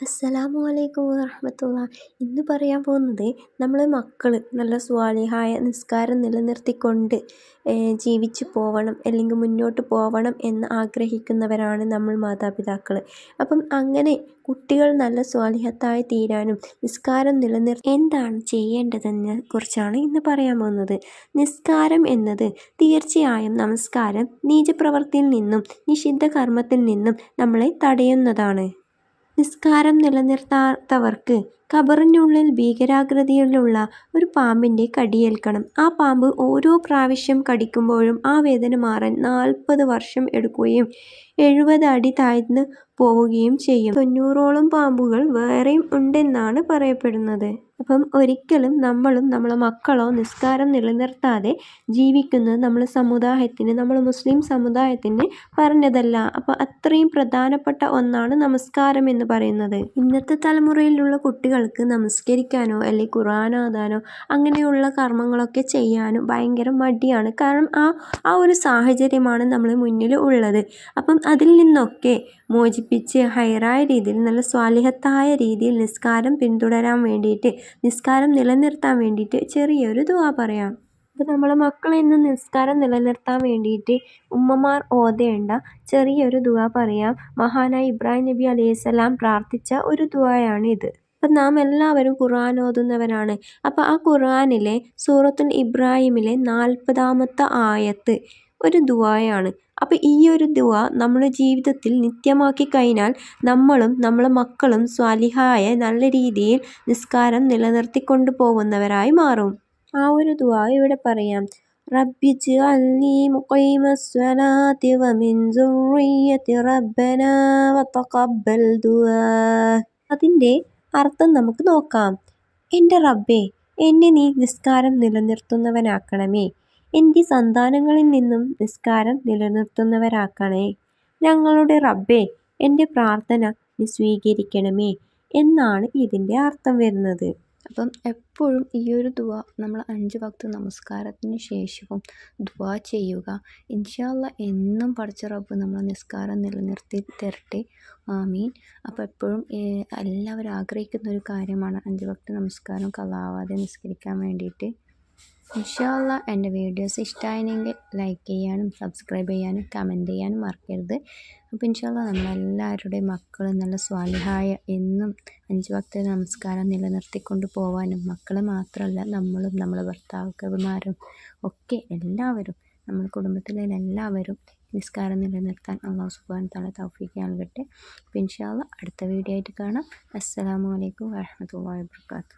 അസ്സലാമു അലൈക്കും വറഹമത്തുള്ള. ഇന്ന് പറയാൻ പോകുന്നത് നമ്മൾ മക്കൾ നല്ല സ്വാലിഹായ നിസ്കാരം നിലനിർത്തിക്കൊണ്ട് ജീവിച്ചു പോവണം അല്ലെങ്കിൽ മുന്നോട്ട് പോവണം എന്ന് ആഗ്രഹിക്കുന്നവരാണ് നമ്മൾ മാതാപിതാക്കൾ അപ്പം അങ്ങനെ കുട്ടികൾ നല്ല സ്വാലിഹത്തായി തീരാനും നിസ്കാരം നിലനിർ എന്താണ് ചെയ്യേണ്ടതെന്നെ കുറിച്ചാണ് ഇന്ന് പറയാൻ പോകുന്നത്. നിസ്കാരം എന്നത് തീർച്ചയായും നമസ്കാരം നീചപ്രവൃത്തിയിൽ നിന്നും നിഷിദ്ധ കർമ്മത്തിൽ നിന്നും നമ്മളെ തടയുന്നതാണ്. നിസ്കാരം നിലനിർത്താത്തവർക്ക് ഖബറിനുള്ളിൽ ഭീകരാകൃതിയിലുള്ള ഒരു പാമ്പിന്റെ കടിയേൽക്കണം. ആ പാമ്പ് ഓരോ പ്രാവശ്യം കടിക്കുമ്പോഴും ആ വേദന മാറാൻ നാൽപ്പത് വർഷം എടുക്കുകയും എഴുപത് അടി താഴ്ന്ന് പോവുകയും ചെയ്യും. തൊണ്ണൂറോളം പാമ്പുകൾ വേറെയും ഉണ്ടെന്നാണ് പറയപ്പെടുന്നത്. അപ്പം ഒരിക്കലും നമ്മളും നമ്മളെ മക്കളോ നിസ്കാരം നിലനിർത്താതെ ജീവിക്കുന്നത് നമ്മൾ സമുദായത്തിന് നമ്മൾ മുസ്ലിം സമുദായത്തിന് പറഞ്ഞതല്ല. അപ്പം അത്രയും പ്രധാനപ്പെട്ട ഒന്നാണ് നമസ്കാരം എന്ന് പറയുന്നത്. ഇന്നത്തെ തലമുറയിലുള്ള കുട്ടികൾക്ക് നമസ്കരിക്കാനോ അല്ലെങ്കിൽ ഖുർആൻ ഓതാനോ അങ്ങനെയുള്ള കർമ്മങ്ങളൊക്കെ ചെയ്യാനും ഭയങ്കര മടിയാണ്. കാരണം ആ ആ ഒരു സാഹചര്യമാണ് നമ്മൾ മുന്നിൽ ഉള്ളത്. അപ്പം അതിൽ നിന്നൊക്കെ മോചിപ്പിച്ച് ഹൈറായ രീതിയിൽ നല്ല സ്വാലിഹത്തായ രീതിയിൽ നിസ്കാരം പിന്തുടരാൻ വേണ്ടിയിട്ട് നിസ്കാരം നിലനിർത്താൻ വേണ്ടിയിട്ട് ചെറിയൊരു ദുവാ പറയാം. അപ്പോൾ നമ്മൾ മക്കളെ ഇന്ന് നിസ്കാരം നിലനിർത്താൻ വേണ്ടിയിട്ട് ഉമ്മമാർ ഓതേണ്ട ചെറിയൊരു ദുവാ പറയാം. മഹാനായ ഇബ്രാഹിം നബി അലൈഹിസ്സലാം പ്രാർത്ഥിച്ച ഒരു ദുവായാണിത് അപ്പം നാം എല്ലാവരും ഖുർആൻ ഓതുന്നവരാണ്. അപ്പോൾ ആ ഖുർആനിലെ സൂറത്തുൽ ഇബ്രാഹിമിലെ നാൽപ്പതാമത്തെ ആയത്ത് ഒരു ദുവായാണ് അപ്പോൾ ഈ ഒരു ദുവ നമ്മുടെ ജീവിതത്തിൽ നിത്യമാക്കി കഴിഞ്ഞാൽ നമ്മളും നമ്മളെ മക്കളും സ്വാലിഹായ നല്ല രീതിയിൽ നിസ്കാരം നിലനിർത്തിക്കൊണ്ട് പോകുന്നവരായി മാറും. ആ ഒരു ദുവ ഇവിടെ പറയാം. ദുആ. അതിന്റെ അർത്ഥം നമുക്ക് നോക്കാം. എന്റെ റബ്ബേ എന്നെ നീ നിസ്കാരം നിലനിർത്തുന്നവനാക്കണമേ. എന്റെ സന്താനങ്ങളിൽ നിന്നും നിസ്കാരം നിലനിർത്തുന്നവരാക്കണേ ഞങ്ങളുടെ റബ്ബേ എന്റെ പ്രാർത്ഥന നീ സ്വീകരിക്കണമേ എന്നാണ് ഇതിന്റെ അർത്ഥം വരുന്നത്. അപ്പം എപ്പോഴും ഈ ഒരു ദുവ നമ്മൾ അഞ്ച് വക്ത് നമസ്കാരത്തിന് ശേഷവും ദുവ ചെയ്യുക. ഇൻഷാല്ല എന്നും പഠിച്ച റബ്ബ് നമ്മൾ നിസ്കാരം നിലനിർത്തി തരട്ടെ. ആമീൻ. അപ്പോൾ എപ്പോഴും എല്ലാവരും ആഗ്രഹിക്കുന്ന ഒരു കാര്യമാണ് അഞ്ച് വക്ത് നമസ്കാരം കലാവാതെ നിസ്കരിക്കാൻ വേണ്ടിയിട്ട്. ഇൻഷാല്ല എന്റെ വീഡിയോസ് ഇഷ്ടമായെങ്കിൽ ലൈക്ക് ചെയ്യാനും സബ്സ്ക്രൈബ് ചെയ്യാനും കമന്റ് ചെയ്യാനും മറക്കരുത്. അപ്പോൾ ഇൻഷാല്ല നമ്മളെല്ലാവരുടെയും മക്കൾ നല്ല സ്വാലിഹായ എന്നും അഞ്ച് ഭക്ത നമസ്കാരം നിലനിർത്തിക്കൊണ്ട് പോകാനും മക്കൾ മാത്രമല്ല നമ്മളും നമ്മളെ ഭർത്താക്കന്മാരും ഒക്കെ എല്ലാവരും നമ്മുടെ കുടുംബത്തിലെ എല്ലാവരും നിസ്കാരം നിലനിർത്താൻ അള്ളാഹു സുബാൻ തല തൗഫീക്ക് നൽകട്ടെ. അപ്പോൾ ഇൻഷാല്ല അടുത്ത വീഡിയോ ആയിട്ട് കാണാം. അസ്സലാമു അലൈക്കും വാഹമത്തല്ലാ വാബർക്കാത്തു